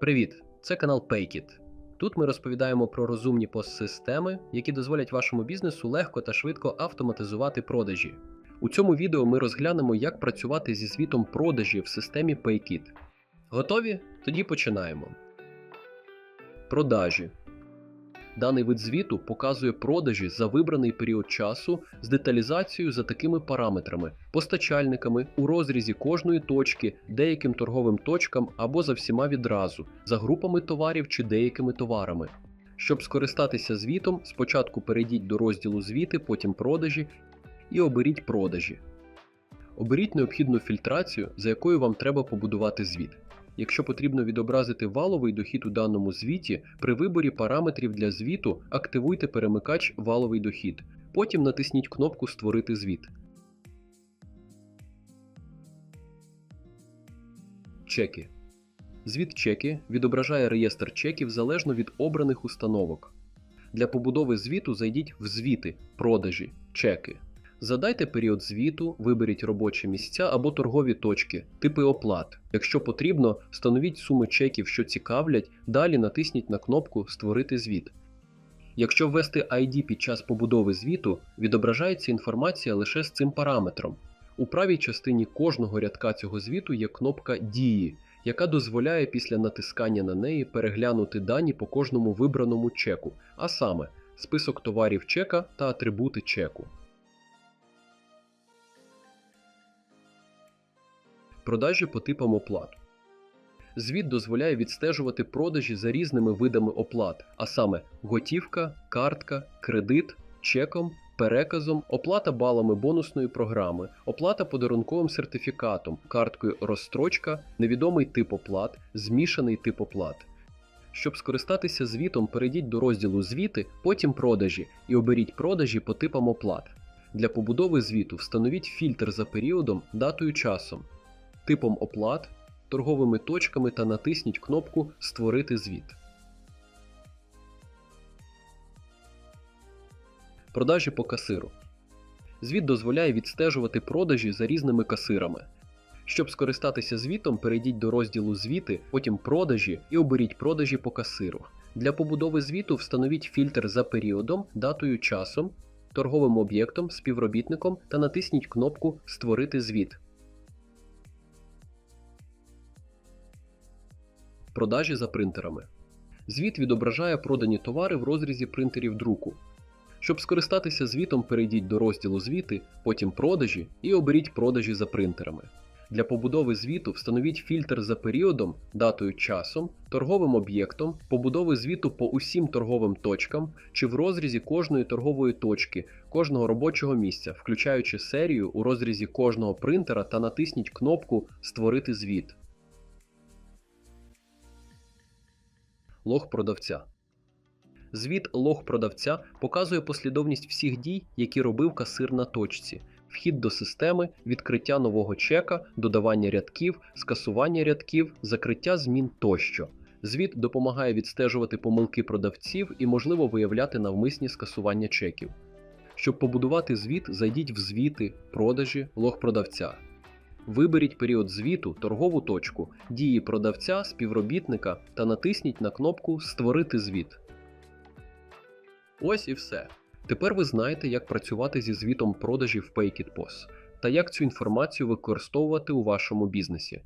Привіт! Це канал Paykit. Тут ми розповідаємо про розумні постсистеми, які дозволять вашому бізнесу легко та швидко автоматизувати продажі. У цьому відео ми розглянемо, як працювати зі звітом продажі в системі Paykit. Готові? Тоді починаємо. Продажі. Даний вид звіту показує продажі за вибраний період часу з деталізацією за такими параметрами: постачальниками у розрізі кожної точки, деяким торговим точкам або за всіма відразу, за групами товарів чи деякими товарами. Щоб скористатися звітом, спочатку перейдіть до розділу звіти, потім продажі і оберіть продажі. Оберіть необхідну фільтрацію, за якою вам треба побудувати звіт. Якщо потрібно відобразити валовий дохід у даному звіті, при виборі параметрів для звіту активуйте перемикач Валовий дохід. Потім натисніть кнопку Створити звіт. Чеки. Звіт чеки відображає реєстр чеків залежно від обраних установок. Для побудови звіту зайдіть в звіти, продажі, чеки. Задайте період звіту, виберіть робочі місця або торгові точки, типи оплат. Якщо потрібно, встановіть суми чеків, що цікавлять, далі натисніть на кнопку Створити звіт. Якщо ввести ID під час побудови звіту, відображається інформація лише з цим параметром. У правій частині кожного рядка цього звіту є кнопка Дії, яка дозволяє після натискання на неї переглянути дані по кожному вибраному чеку, а саме список товарів чека та атрибути чеку. Продажі по типам оплат. Звіт дозволяє відстежувати продажі за різними видами оплат, а саме готівка, картка, кредит, чеком, переказом, оплата балами бонусної програми, оплата подарунковим сертифікатом, карткою розстрочка, невідомий тип оплат, змішаний тип оплат. Щоб скористатися звітом, перейдіть до розділу Звіти, потім продажі і оберіть продажі по типам оплат. Для побудови звіту встановіть фільтр за періодом, датою часом типом оплат, торговими точками та натисніть кнопку Створити звіт. Продажі по касиру. Звіт дозволяє відстежувати продажі за різними касирами. Щоб скористатися звітом, перейдіть до розділу Звіти, потім продажі і оберіть продажі по касиру. Для побудови звіту встановіть фільтр за періодом, датою часом, торговим об'єктом, співробітником та натисніть кнопку Створити звіт. Продажі за принтерами. Звіт відображає продані товари в розрізі принтерів друку. Щоб скористатися звітом, перейдіть до розділу Звіти, потім продажі і оберіть продажі за принтерами. Для побудови звіту встановіть фільтр за періодом, датою часом, торговим об'єктом, побудови звіту по усім торговим точкам чи в розрізі кожної торгової точки, кожного робочого місця, включаючи серію у розрізі кожного принтера та натисніть кнопку Створити звіт. Лог продавця. Звіт лог продавця показує послідовність всіх дій, які робив касир на точці, вхід до системи, відкриття нового чека, додавання рядків, скасування рядків, закриття змін тощо. Звіт допомагає відстежувати помилки продавців і, можливо, виявляти навмисні скасування чеків. Щоб побудувати звіт, зайдіть в звіти, продажі, лог продавця. Виберіть період звіту, торгову точку, дії продавця, співробітника та натисніть на кнопку Створити звіт. Ось і все. Тепер ви знаєте, як працювати зі звітом продажів PayKitPos та як цю інформацію використовувати у вашому бізнесі.